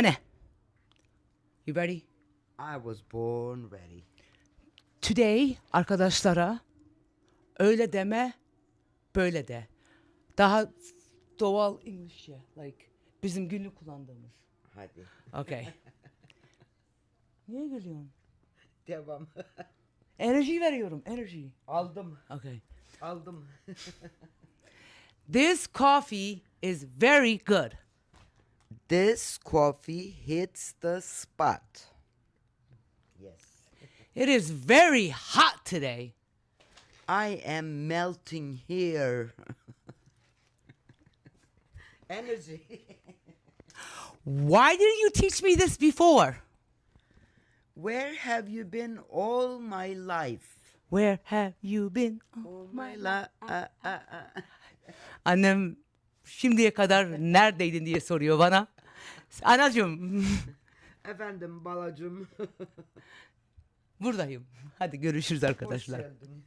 Anne. You ready? I was born ready. Today arkadaşlara öyle deme, böyle de. Daha doğal İngilizce. Like bizim günlük kullandığımız. Hadi. Okay. Niye gülüyorsun? Devam. Enerji veriyorum, enerji. aldım. Okay. Aldım. This coffee is very good. This coffee hits the spot. Yes. It is very hot today. I am melting here. Energy. Why didn't you teach me this before? Where have you been all my life? Where have you been? All my life. Uh, uh, uh. Annem şimdiye kadar neredeydin diye soruyor bana. Anacığım Efendim balacım. buradayım. Hadi görüşürüz Hoş arkadaşlar. geldin.